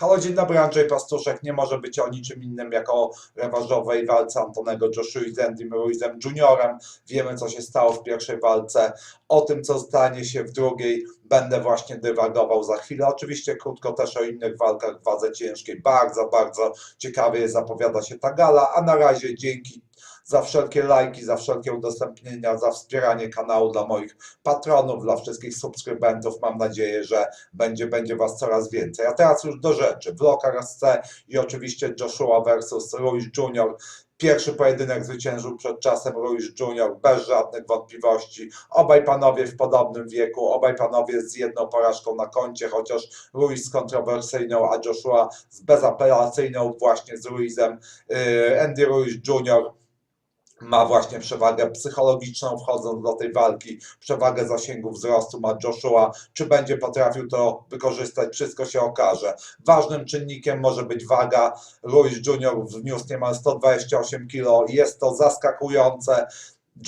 Halo, dzień dobry, Andrzej Pastuszek. Nie może być o niczym innym jak o rewanżowej walce Antonego Joshua z Andym Ruizem Juniorem. Wiemy, co się stało w pierwszej walce. O tym, co stanie się w drugiej, będę właśnie dywagował za chwilę. Oczywiście krótko też o innych walkach w wadze ciężkiej. Bardzo, bardzo ciekawie zapowiada się ta gala, a na razie dzięki za wszelkie lajki, za wszelkie udostępnienia, za wspieranie kanału dla moich patronów, dla wszystkich subskrybentów. Mam nadzieję, że będzie, będzie Was coraz więcej. A teraz już do rzeczy. Vlog RSC i oczywiście Joshua versus Ruiz Jr. Pierwszy pojedynek zwyciężył przed czasem Ruiz Jr. bez żadnych wątpliwości. Obaj panowie w podobnym wieku, obaj panowie z jedną porażką na koncie, chociaż Ruiz z kontrowersyjną, a Joshua z bezapelacyjną właśnie z Ruizem. Yy, Andy Ruiz Jr ma właśnie przewagę psychologiczną wchodząc do tej walki, przewagę zasięgu wzrostu ma Joshua. Czy będzie potrafił to wykorzystać, wszystko się okaże. Ważnym czynnikiem może być waga. Ruiz Jr. wniósł niemal 128 kg. Jest to zaskakujące.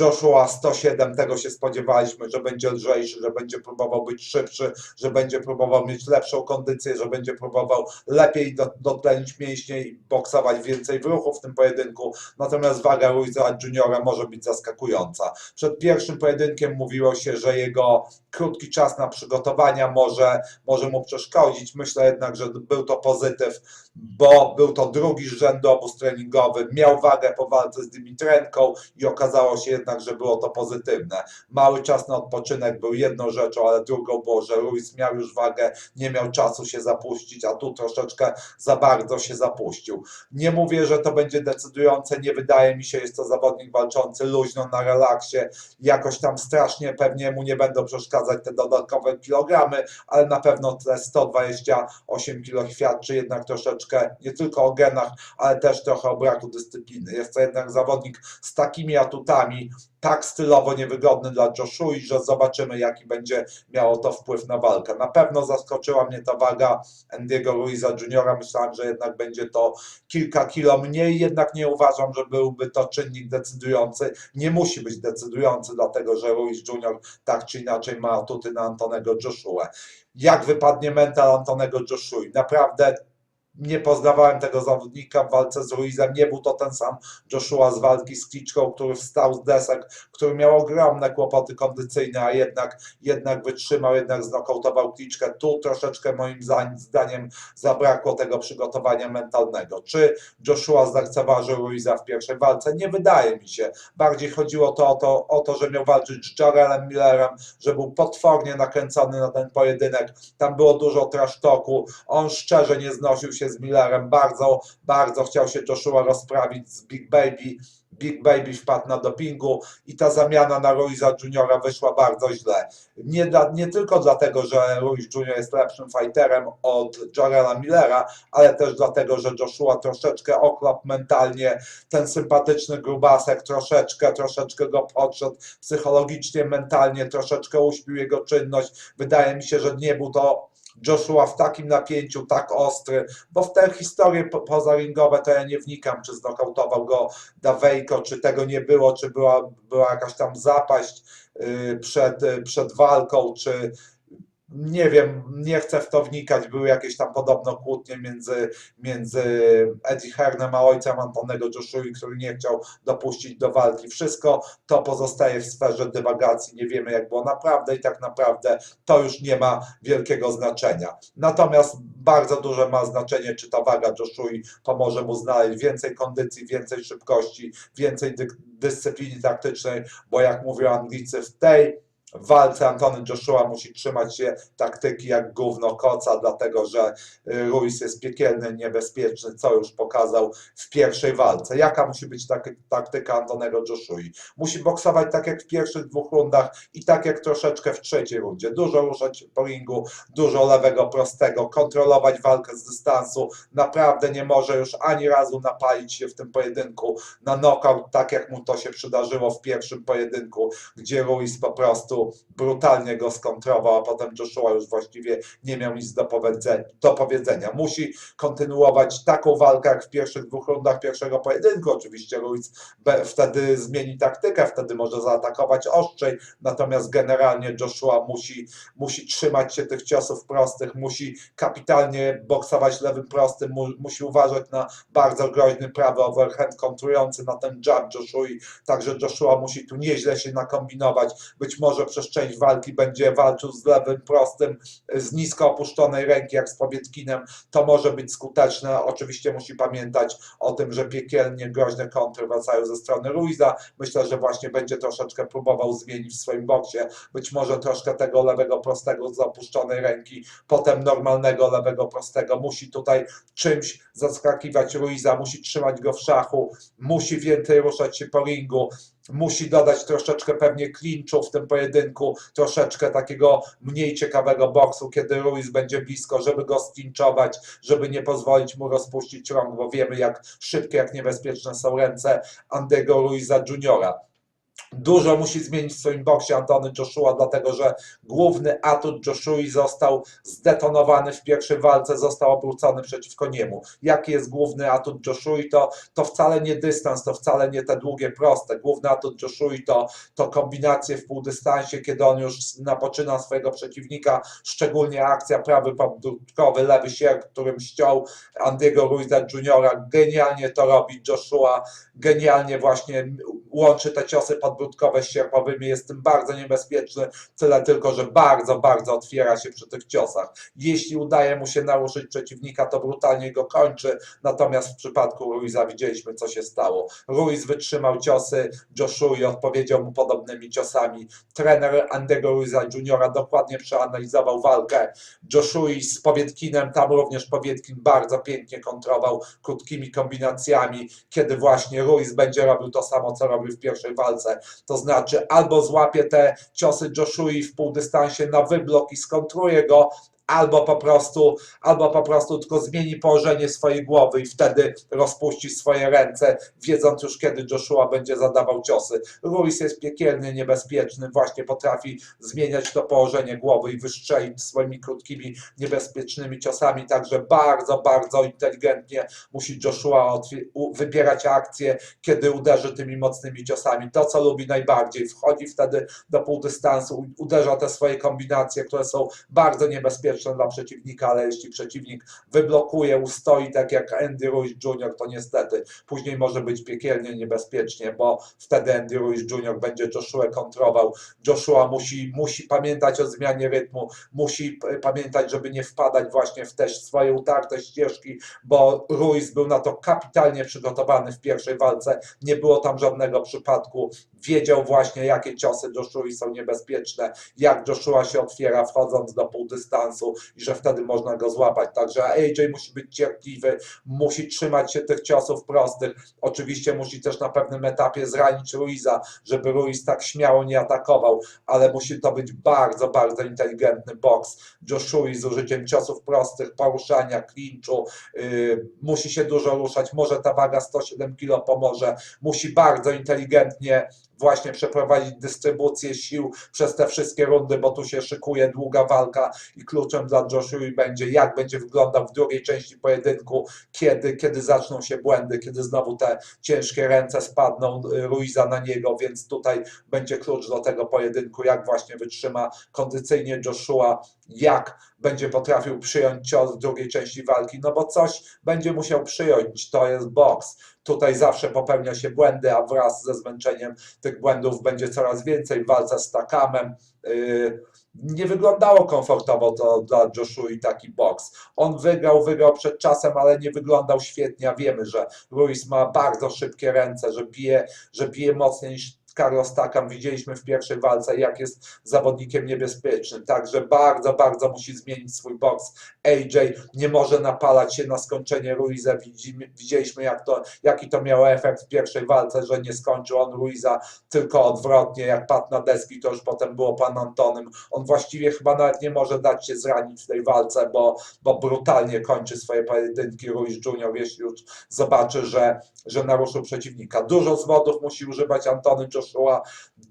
Joshua 107, tego się spodziewaliśmy, że będzie lżejszy, że będzie próbował być szybszy, że będzie próbował mieć lepszą kondycję, że będzie próbował lepiej do- dotlenić mięśnie i boksować więcej w ruchu w tym pojedynku. Natomiast waga Ruiza Juniora może być zaskakująca. Przed pierwszym pojedynkiem mówiło się, że jego krótki czas na przygotowania może, może mu przeszkodzić. Myślę jednak, że był to pozytyw, bo był to drugi z rzędu obóz treningowy. Miał wagę po walce z Dimitrenką i okazało się jednak, że było to pozytywne. Mały czas na odpoczynek był jedną rzeczą, ale drugą było, że Ruiz miał już wagę, nie miał czasu się zapuścić, a tu troszeczkę za bardzo się zapuścił. Nie mówię, że to będzie decydujące, nie wydaje mi się, jest to zawodnik walczący luźno na relaksie, jakoś tam strasznie pewnie mu nie będą przeszkadzać te dodatkowe kilogramy, ale na pewno te 128 kg świadczy jednak troszeczkę nie tylko o genach, ale też trochę o braku dyscypliny. Jest to jednak zawodnik z takimi atutami, tak stylowo niewygodny dla Joshua, że zobaczymy, jaki będzie miało to wpływ na walkę. Na pewno zaskoczyła mnie ta waga Andiego Ruiza Juniora. Myślałem, że jednak będzie to kilka kilo mniej, jednak nie uważam, że byłby to czynnik decydujący. Nie musi być decydujący, dlatego że Ruiz Junior tak czy inaczej ma atuty na Antonego Joshua. Jak wypadnie mental Antonego Joshua? Naprawdę nie poznawałem tego zawodnika w walce z Ruizem. Nie był to ten sam Joshua z walki z Kliczką, który wstał z desek, który miał ogromne kłopoty kondycyjne, a jednak, jednak wytrzymał, jednak znokautował Kliczkę. Tu troszeczkę moim zdaniem- zabrakło tego przygotowania mentalnego. Czy Joshua zlekceważył Ruiza w pierwszej walce? Nie wydaje mi się. Bardziej chodziło to o, to o to, że miał walczyć z Jarelem Millerem, że był potwornie nakręcony na ten pojedynek. Tam było dużo trash. On szczerze nie znosił się z Millerem. Bardzo, bardzo chciał się Joshua rozprawić z Big Baby. Big Baby wpadł na dopingu i ta zamiana na Ruiza Juniora wyszła bardzo źle. Nie, nie tylko dlatego, że Ruiz Junior jest lepszym fighterem od Jarela Millera, ale też dlatego, że Joshua troszeczkę oklap mentalnie, ten sympatyczny grubasek troszeczkę, troszeczkę go podszedł psychologicznie, mentalnie, troszeczkę uśpił jego czynność. Wydaje mi się, że nie był to Joshua w takim napięciu, tak ostry, bo w te historie po- pozaringowe to ja nie wnikam, czy znokautował go Dawejko, czy tego nie było, czy była, była jakaś tam zapaść yy, przed, yy, przed walką, czy nie wiem, nie chcę w to wnikać, były jakieś tam podobno kłótnie między, między Eddie Hearnem a ojcem Antonego Joshua, który nie chciał dopuścić do walki. Wszystko to pozostaje w sferze dywagacji, nie wiemy jak było naprawdę i tak naprawdę to już nie ma wielkiego znaczenia. Natomiast bardzo duże ma znaczenie, czy ta waga Joshua pomoże mu znaleźć więcej kondycji, więcej szybkości, więcej dy- dyscypliny taktycznej, bo jak mówią Anglicy, w tej w walce Antony Joshua musi trzymać się taktyki jak gówno koca, dlatego że y, Ruiz jest piekielny, niebezpieczny, co już pokazał w pierwszej walce. Jaka musi być tak, taktyka Antonego Joshua? Musi boksować tak jak w pierwszych dwóch rundach i tak jak troszeczkę w trzeciej rundzie. Dużo ruszać po ringu, dużo lewego prostego, kontrolować walkę z dystansu. Naprawdę nie może już ani razu napalić się w tym pojedynku na knockout, tak jak mu to się przydarzyło w pierwszym pojedynku, gdzie Ruiz po prostu brutalnie go skontrował, a potem Joshua już właściwie nie miał nic do, powiedze- do powiedzenia. Musi kontynuować taką walkę jak w pierwszych dwóch rundach pierwszego pojedynku. Oczywiście Ruiz wtedy zmieni taktykę, wtedy może zaatakować ostrzej, natomiast generalnie Joshua musi, musi trzymać się tych ciosów prostych, musi kapitalnie boksować lewym prostym, mu, musi uważać na bardzo groźny prawy overhand kontrujący na ten jab Joshua, także Joshua musi tu nieźle się nakombinować, być może przez część walki będzie walczył z lewym prostym, z nisko opuszczonej ręki jak z Powietkinem, to może być skuteczne, oczywiście musi pamiętać o tym, że piekielnie groźne kontry wracają ze strony Ruiza, myślę, że właśnie będzie troszeczkę próbował zmienić w swoim boksie, być może troszkę tego lewego prostego z opuszczonej ręki, potem normalnego lewego prostego, musi tutaj czymś zaskakiwać Ruiza, musi trzymać go w szachu, musi więcej ruszać się po ringu, musi dodać troszeczkę pewnie klinczu w tym pojedynku, troszeczkę takiego mniej ciekawego boksu, kiedy Ruiz będzie blisko, żeby go sklinczować, żeby nie pozwolić mu rozpuścić rąk, bo wiemy jak szybkie, jak niebezpieczne są ręce Andego Ruiza Juniora. Dużo musi zmienić w swoim boksie Antony Joshua, dlatego że główny atut Joshua został zdetonowany w pierwszej walce, został obrócony przeciwko niemu. Jaki jest główny atut Joshua? To, to wcale nie dystans, to wcale nie te długie, proste. Główny atut Joshua to, to kombinacje w półdystansie, kiedy on już napoczyna swojego przeciwnika, szczególnie akcja prawy podbródkowy, lewy sierp, którym ściął Andiego Ruiza Juniora. Genialnie to robi Joshua, genialnie właśnie łączy te ciosy podbródkowe z sierpowymi, jest tym bardzo niebezpieczny, tyle tylko, że bardzo, bardzo otwiera się przy tych ciosach. Jeśli udaje mu się naruszyć przeciwnika, to brutalnie go kończy, natomiast w przypadku Ruiza widzieliśmy, co się stało. Ruiz wytrzymał ciosy Joshua i odpowiedział mu podobnymi ciosami. Trener Andego Ruiza Juniora dokładnie przeanalizował walkę Joshua z Powietkinem, tam również Powietkin bardzo pięknie kontrował krótkimi kombinacjami, kiedy właśnie Ruiz będzie robił to samo, co robił w pierwszej walce, to znaczy albo złapie te ciosy Joshua w półdystansie na wyblok i skontruje go, albo po prostu, albo po prostu tylko zmieni położenie swojej głowy i wtedy rozpuści swoje ręce, wiedząc już kiedy Joshua będzie zadawał ciosy. Ruiz jest piekielnie niebezpieczny, właśnie potrafi zmieniać to położenie głowy i wystrzelić swoimi krótkimi, niebezpiecznymi ciosami, także bardzo, bardzo inteligentnie musi Joshua wybierać akcje, kiedy uderzy tymi mocnymi ciosami. To, co lubi najbardziej, wchodzi wtedy do półdystansu, uderza te swoje kombinacje, które są bardzo niebezpieczne dla przeciwnika, ale jeśli przeciwnik wyblokuje, ustoi, tak jak Andy Ruiz Jr., to niestety później może być piekielnie niebezpiecznie, bo wtedy Andy Ruiz Jr. będzie Joshua kontrował. Joshua musi, musi pamiętać o zmianie rytmu, musi pamiętać, żeby nie wpadać właśnie w te swoje utarte ścieżki, bo Ruiz był na to kapitalnie przygotowany w pierwszej walce, nie było tam żadnego przypadku, wiedział właśnie jakie ciosy Joshua są niebezpieczne, jak Joshua się otwiera wchodząc do półdystansu i że wtedy można go złapać. Także AJ musi być cierpliwy, musi trzymać się tych ciosów prostych. Oczywiście musi też na pewnym etapie zranić Ruiza, żeby Ruiz tak śmiało nie atakował, ale musi to być bardzo, bardzo inteligentny boks. Joshua z użyciem ciosów prostych, poruszania, klinczu, yy, musi się dużo ruszać, może ta waga 107 kg pomoże, musi bardzo inteligentnie właśnie przeprowadzić dystrybucję sił przez te wszystkie rundy, bo tu się szykuje długa walka i kluczem dla Joshua będzie, jak będzie wyglądał w drugiej części pojedynku, kiedy, kiedy zaczną się błędy, kiedy znowu te ciężkie ręce spadną Ruiza na niego, więc tutaj będzie klucz do tego pojedynku, jak właśnie wytrzyma kondycyjnie Joshua, jak będzie potrafił przyjąć cios w drugiej części walki, no bo coś będzie musiał przyjąć, to jest boks. Tutaj zawsze popełnia się błędy, a wraz ze zmęczeniem tych błędów będzie coraz więcej w walce z Takamem. Yy, nie wyglądało komfortowo to dla Joshua taki boks. On wygrał, wygrał przed czasem, ale nie wyglądał świetnie, wiemy, że Ruiz ma bardzo szybkie ręce, że bije, że bije mocniej niż Carlos Takam. Widzieliśmy w pierwszej walce, jak jest zawodnikiem niebezpiecznym. Także bardzo, bardzo musi zmienić swój boks. AJ nie może napalać się na skończenie Ruiza. Widzieliśmy, jak to, jaki to miało efekt w pierwszej walce, że nie skończył on Ruiza, tylko odwrotnie, jak padł na deski, to już potem było pan Antonym. On właściwie chyba nawet nie może dać się zranić w tej walce, bo, bo brutalnie kończy swoje pojedynki Ruiz Junior, jeśli już zobaczy, że, że naruszył przeciwnika. Dużo zwodów musi używać Antony Joshua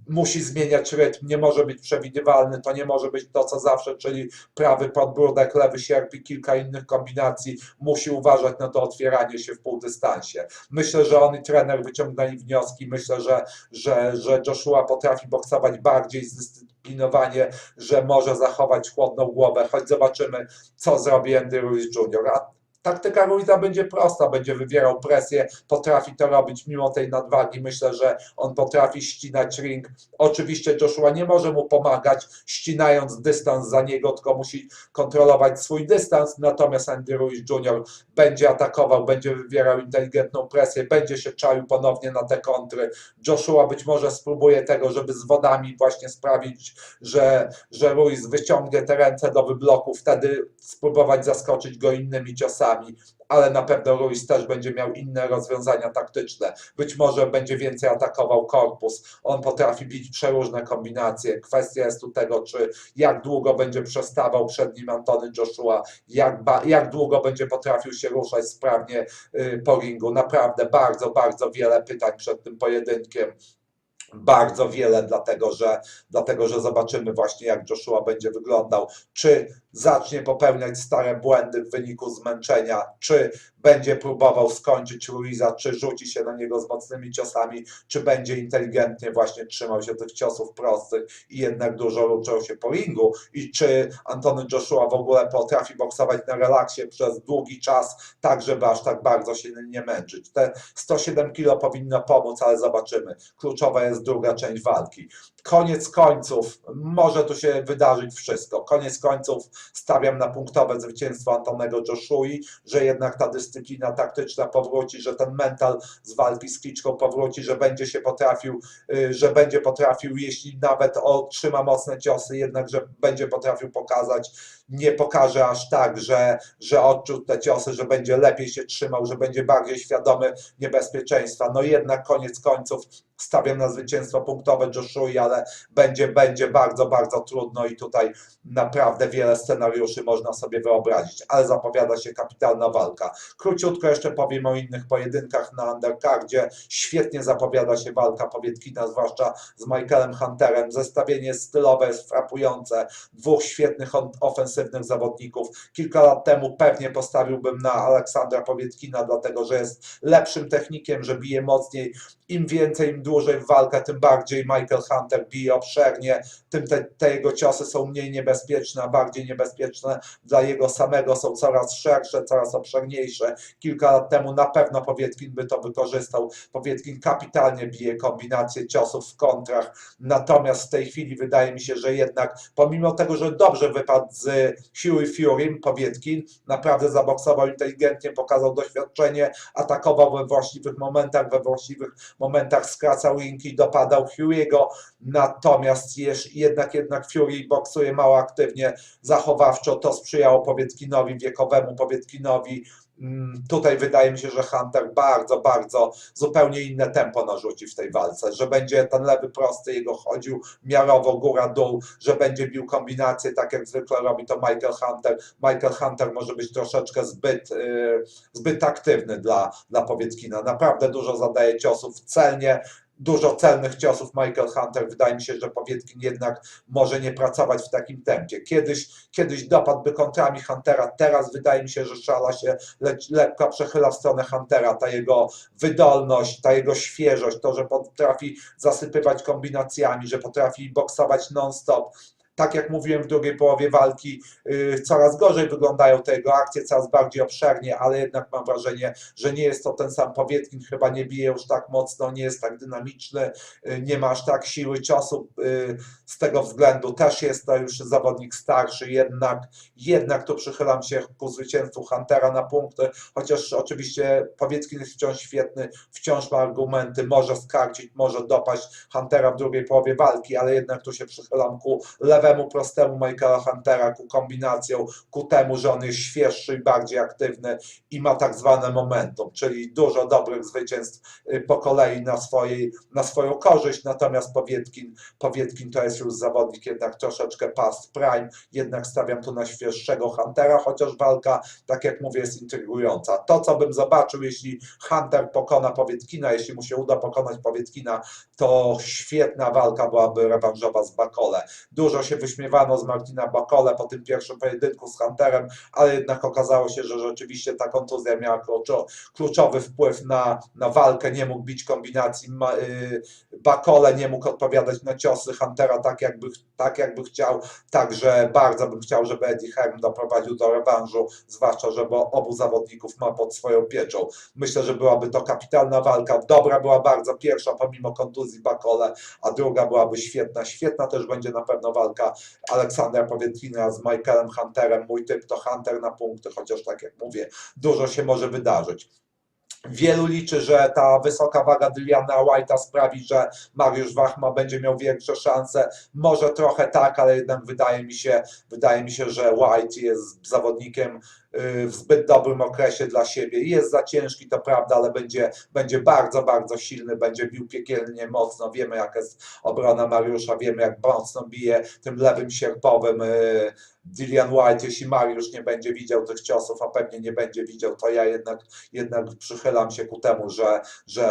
musi zmieniać rytm, nie może być przewidywalny, to nie może być to, co zawsze, czyli prawy podbródek, lewy sierp i kilka innych kombinacji. Musi uważać na to otwieranie się w półdystansie. Myślę, że on i trener wyciągnęli wnioski. Myślę, że, że, że Joshua potrafi boksować bardziej zdyscyplinowanie, że może zachować chłodną głowę, choć zobaczymy, co zrobi Andy Ruiz Jr. A taktyka Ruiza będzie prosta, będzie wywierał presję, potrafi to robić mimo tej nadwagi. Myślę, że on potrafi ścinać ring. Oczywiście Joshua nie może mu pomagać, ścinając dystans za niego, tylko musi kontrolować swój dystans, natomiast Andy Ruiz Jr. będzie atakował, będzie wywierał inteligentną presję, będzie się czaił ponownie na te kontry. Joshua być może spróbuje tego, żeby z wodami właśnie sprawić, że, że Ruiz wyciągnie te ręce do wybloku, wtedy spróbować zaskoczyć go innymi ciosami, ale na pewno Ruiz też będzie miał inne rozwiązania taktyczne. Być może będzie więcej atakował korpus. On potrafi bić przeróżne kombinacje. Kwestia jest tu tego, czy jak długo będzie przestawał przed nim Antony Joshua, jak, jak długo będzie potrafił się ruszać sprawnie y, po ringu. Naprawdę bardzo, bardzo wiele pytań przed tym pojedynkiem bardzo wiele, dlatego że, dlatego że zobaczymy właśnie, jak Joshua będzie wyglądał. Czy zacznie popełniać stare błędy w wyniku zmęczenia, czy będzie próbował skończyć Ruiza, czy rzuci się na niego z mocnymi ciosami, czy będzie inteligentnie właśnie trzymał się tych ciosów prostych i jednak dużo ruszał się po ringu i czy Antony Joshua w ogóle potrafi boksować na relaksie przez długi czas, tak żeby aż tak bardzo się nie męczyć. Te 107 kilo powinno pomóc, ale zobaczymy. Kluczowa jest druga część walki. Koniec końców, może tu się wydarzyć wszystko. Koniec końców stawiam na punktowe zwycięstwo Antonego Joshui, że jednak ta dyscyplina taktyczna powróci, że ten mental z walki z Kliczką powróci, że będzie się potrafił, y, że będzie potrafił, jeśli nawet otrzyma mocne ciosy, jednak, że będzie potrafił pokazać, nie pokaże aż tak, że, że odczuł te ciosy, że będzie lepiej się trzymał, że będzie bardziej świadomy niebezpieczeństwa. No jednak koniec końców stawiam na zwycięstwo punktowe Joshui, ale będzie, będzie bardzo, bardzo trudno i tutaj naprawdę wiele scenariuszy można sobie wyobrazić, ale zapowiada się kapitalna walka. Króciutko jeszcze powiem o innych pojedynkach na undercardzie. Świetnie zapowiada się walka Powietkina, zwłaszcza z Michaelem Hunterem. Zestawienie stylowe jest frapujące. Dwóch świetnych ofensywnych zawodników. Kilka lat temu pewnie postawiłbym na Aleksandra Powietkina, dlatego że jest lepszym technikiem, że bije mocniej. Im więcej, im dłużej w walkę, tym bardziej Michael Hunter bije obszernie, tym te, te jego ciosy są mniej niebezpieczne, a bardziej niebezpieczne dla jego samego, są coraz szersze, coraz obszerniejsze. Kilka lat temu na pewno Powietkin by to wykorzystał. Powietkin kapitalnie bije kombinacje ciosów w kontrach, natomiast w tej chwili wydaje mi się, że jednak pomimo tego, że dobrze wypadł z Huey Furym, Powietkin naprawdę zaboksował inteligentnie, pokazał doświadczenie, atakował we właściwych momentach, we właściwych momentach skracał ringi, dopadał Huey'ego, natomiast jeż- jednak, jednak Fury boksuje mało aktywnie, zachowawczo, to sprzyjało Powietkinowi, wiekowemu Powietkinowi. Mm, Tutaj wydaje mi się, że Hunter bardzo, bardzo zupełnie inne tempo narzuci w tej walce, że będzie ten lewy prosty jego chodził miarowo góra-dół, że będzie bił kombinacje, tak jak zwykle robi to Michael Hunter. Michael Hunter może być troszeczkę zbyt, yy, zbyt aktywny dla, dla Powietkina. Naprawdę dużo zadaje ciosów celnie, dużo celnych ciosów Michael Hunter. Wydaje mi się, że Powietkin jednak może nie pracować w takim tempie. Kiedyś, kiedyś dopadłby kontrami Huntera, teraz wydaje mi się, że szala się le, lekko przechyla w stronę Huntera. Ta jego wydolność, ta jego świeżość, to, że potrafi zasypywać kombinacjami, że potrafi boksować non-stop. Tak jak mówiłem w drugiej połowie walki, yy, coraz gorzej wyglądają te jego akcje, coraz bardziej obszernie, ale jednak mam wrażenie, że nie jest to ten sam Powietkin, chyba nie bije już tak mocno, nie jest tak dynamiczny, yy, nie ma aż tak siły ciosu. Yy, z tego względu też jest to już zawodnik starszy, jednak, jednak tu przychylam się ku zwycięstwu Huntera na punkty, chociaż oczywiście Powieckin jest wciąż świetny, wciąż ma argumenty, może skarcić, może dopaść Huntera w drugiej połowie walki, ale jednak tu się przychylam ku lewemu łatwemu, prostemu Michaela Huntera, ku kombinacją, ku temu, że on jest świeższy i bardziej aktywny i ma tak zwane momentum, czyli dużo dobrych zwycięstw y, po kolei na, swojej, na swoją korzyść, natomiast Powietkin, Powietkin to jest już zawodnik jednak troszeczkę past prime, jednak stawiam tu na świeższego Huntera, chociaż walka, tak jak mówię, jest intrygująca. To, co bym zobaczył, jeśli Hunter pokona Powietkina, jeśli mu się uda pokonać Powietkina, to świetna walka byłaby rewanżowa z Bakole. Dużo się wyśmiewano z Martina Bakole po tym pierwszym pojedynku z Hunterem, ale jednak okazało się, że rzeczywiście ta kontuzja miała kluczo- kluczowy wpływ na, na walkę, nie mógł bić kombinacji, y, Bakole nie mógł odpowiadać na ciosy Huntera tak jakby, tak jakby chciał, także bardzo bym chciał, żeby Eddie Hearn doprowadził do rewanżu, zwłaszcza, że obu zawodników ma pod swoją pieczą. Myślę, że byłaby to kapitalna walka, dobra była bardzo pierwsza pomimo kontuzji Bakole, a druga byłaby świetna, świetna też będzie na pewno walka Aleksandra Powietkina z Michaelem Hunterem, mój typ to Hunter na punkty, chociaż tak jak mówię, dużo się może wydarzyć. Wielu liczy, że ta wysoka waga Dilliana White'a sprawi, że Mariusz Wachma będzie miał większe szanse. Może trochę tak, ale jednak wydaje mi się, wydaje mi się, że White jest zawodnikiem w zbyt dobrym okresie dla siebie. Jest za ciężki, to prawda, ale będzie, będzie bardzo, bardzo silny, będzie bił piekielnie mocno. Wiemy, jaka jest obrona Mariusza, wiemy, jak mocno bije tym lewym sierpowym. y, Dillian White, jeśli Mariusz nie będzie widział tych ciosów, a pewnie nie będzie widział, to ja jednak, jednak przychylam się ku temu, że, że,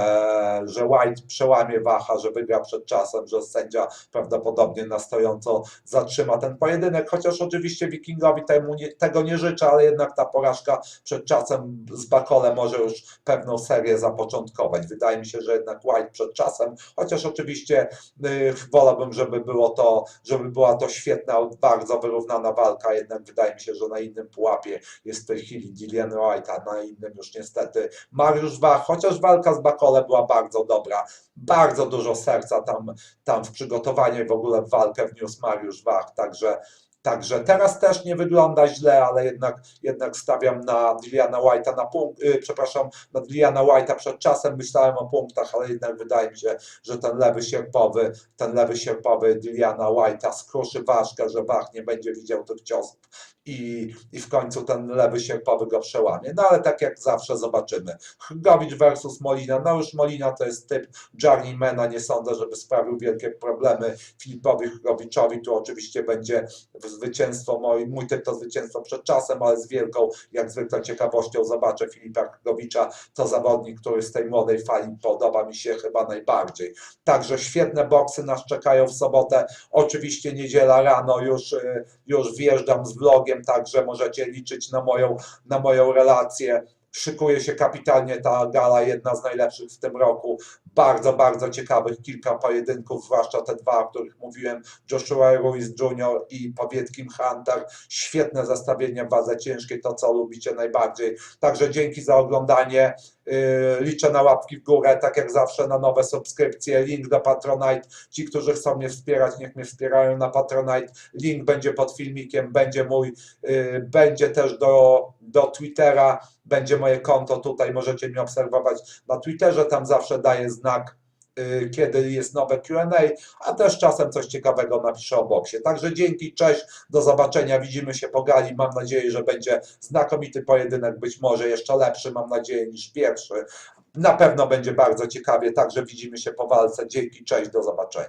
że White przełamie Wacha, że wygra przed czasem, że sędzia prawdopodobnie na stojąco zatrzyma ten pojedynek, chociaż oczywiście Wikingowi temu nie, tego nie życzę, ale jednak ta porażka przed czasem z Bakole może już pewną serię zapoczątkować. Wydaje mi się, że jednak White przed czasem, chociaż oczywiście y, wolałbym, żeby było to, żeby była to świetna, bardzo wyrównana walka, jednak wydaje mi się, że na innym pułapie jest w tej chwili Dillian White, a na innym już niestety Mariusz Wach, chociaż walka z Bakole była bardzo dobra, bardzo dużo serca tam, tam w przygotowanie w ogóle w walkę wniósł Mariusz Wach, także Także teraz też nie wygląda źle, ale jednak, jednak stawiam na Dilliana White'a na punkt, yy, przepraszam, na Dilliana White'a. Przed czasem myślałem o punktach, ale jednak wydaje mi się, że ten lewy sierpowy, ten lewy sierpowy Dilliana White'a skruszy ważkę, że Wach nie będzie widział tych ciosów i, i w końcu ten lewy sierpowy go przełamie. No ale tak jak zawsze zobaczymy. Hrgowicz versus Molina, no już Molina to jest typ journeymana, nie sądzę, żeby sprawił wielkie problemy Filipowi Hrgowiczowi, tu oczywiście będzie zwycięstwo, mój, mój typ to zwycięstwo przed czasem, ale z wielką, jak zwykle ciekawością zobaczę Filipa Hrgowicza, to zawodnik, który z tej młodej fali podoba mi się chyba najbardziej. Także świetne boksy nas czekają w sobotę, oczywiście niedziela rano, już, y, już wjeżdżam z vlogiem, także możecie liczyć na moją, na moją relację. Szykuje się kapitalnie ta gala, jedna z najlepszych w tym roku. Bardzo, bardzo ciekawych kilka pojedynków, zwłaszcza te dwa, o których mówiłem, Joshua Ruiz Jr. i Powietkin Hunter. Świetne zestawienie w wadze ciężkiej, to co lubicie najbardziej. Także dzięki za oglądanie. Yy, Liczę na łapki w górę, tak jak zawsze na nowe subskrypcje, link do Patronite. Ci, którzy chcą mnie wspierać, niech mnie wspierają na Patronite. Link będzie pod filmikiem, będzie mój, yy, będzie też do, do Twittera, będzie moje konto tutaj, możecie mnie obserwować na Twitterze, tam zawsze daję znak, kiedy jest nowe Q&A, a też czasem coś ciekawego napiszę o boksie. Także dzięki, cześć, do zobaczenia, widzimy się po gali, mam nadzieję, że będzie znakomity pojedynek, być może jeszcze lepszy, mam nadzieję, niż pierwszy. Na pewno będzie bardzo ciekawie, także widzimy się po walce. Dzięki, cześć, do zobaczenia.